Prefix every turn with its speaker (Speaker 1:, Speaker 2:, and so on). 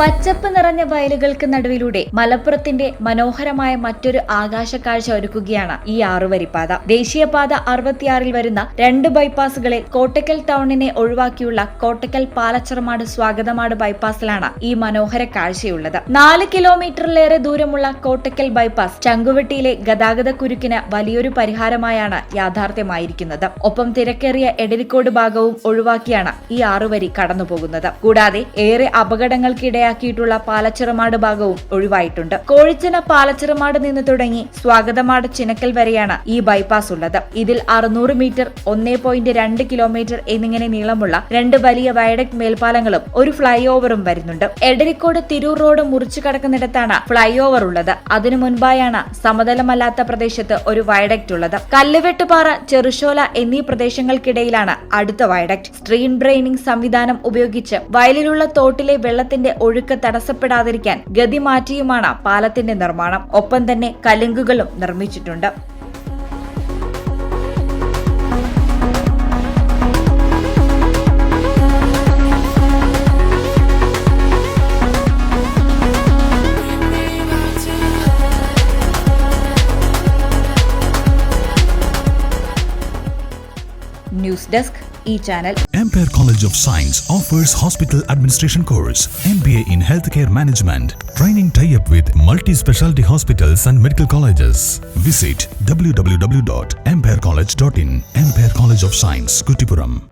Speaker 1: പച്ചപ്പ് നിറഞ്ഞ വയലുകൾക്ക് നടുവിലൂടെ മലപ്പുറത്തിന്റെ മനോഹരമായ മറ്റൊരു ആകാശ കാഴ്ച ഒരുക്കുകയാണ് ഈ ആറുവരിപ്പാത. ദേശീയപാത അറുപത്തിയാറിൽ വരുന്ന രണ്ട് ബൈപ്പാസുകളിൽ കോട്ടക്കൽ ടൗണിനെ ഒഴിവാക്കിയുള്ള കോട്ടക്കൽ പാലച്ചറമാട് സ്വാഗതമാട് ബൈപ്പാസിലാണ് ഈ മനോഹര കാഴ്ചയുള്ളത്. നാല് കിലോമീറ്ററിലേറെ ദൂരമുള്ള കോട്ടക്കൽ ബൈപ്പാസ് ചങ്കുവെട്ടിയിലെ ഗതാഗത കുരുക്കിന് വലിയൊരു പരിഹാരമായാണ് യാഥാർത്ഥ്യമായിരിക്കുന്നത്. ഒപ്പം തിരക്കേറിയ എടരിക്കോട് ഭാഗവും ഒഴിവാക്കിയാണ് ഈ ആറുവരി കടന്നുപോകുന്നത്. കൂടാതെ ഏറെ അപകടങ്ങൾക്കിടയാക്കിയിട്ടുള്ള പാലച്ചിറമാട് ഭാഗവും ഒഴിവായിട്ടുണ്ട്. കോഴിച്ചന പാലച്ചിറമാട് നിന്ന് തുടങ്ങി സ്വാഗതമാട് ചിനക്കൽ വരെയാണ് ഈ ബൈപ്പാസ് ഉള്ളത്. ഇതിൽ അറുന്നൂറ് മീറ്റർ ഒന്നേ പോയിന്റ് രണ്ട് കിലോമീറ്റർ എന്നിങ്ങനെ നീളമുള്ള രണ്ട് വലിയ വയഡക്ട് മേൽപ്പാലങ്ങളും ഒരു ഫ്ലൈ ഓവറും വരുന്നുണ്ട്. എടരിക്കോട് തിരൂർ റോഡ് മുറിച്ചു കടക്കുന്നിടത്താണ് ഫ്ലൈ ഓവർ ഉള്ളത്. അതിനു മുൻപായാണ് സമതലമല്ലാത്ത പ്രദേശത്ത് ഒരു വയഡക്ട് ഉള്ളത്. കല്ലുവെട്ടുപാറ ചെറുശോല എന്നീ പ്രദേശങ്ങൾക്കിടയിലാണ് അടുത്ത വയഡക്ട് സ്ട്രീൻ ഡ്രെയിനിംഗ് സംവിധാനം ഉപയോഗിച്ച് വയലിലുള്ള തോട്ടിലെ വെള്ളത്തിന്റെ ഒഴുക്ക് തടസ്സപ്പെടാതിരിക്കാൻ ഗതി മാറ്റിയുമാണ് പാലത്തിന്റെ നിർമ്മാണം. ഒപ്പം തന്നെ കലുങ്കുകളും നിർമ്മിച്ചിട്ടുണ്ട്. ന്യൂസ് ഡെസ്ക് ഈ channel
Speaker 2: Ampere College of Science offers hospital administration course, MBA in healthcare management, training tie-up with multi-specialty hospitals and medical colleges. Visit www.amperecollege.in. Ampere College of Science, Kutipuram.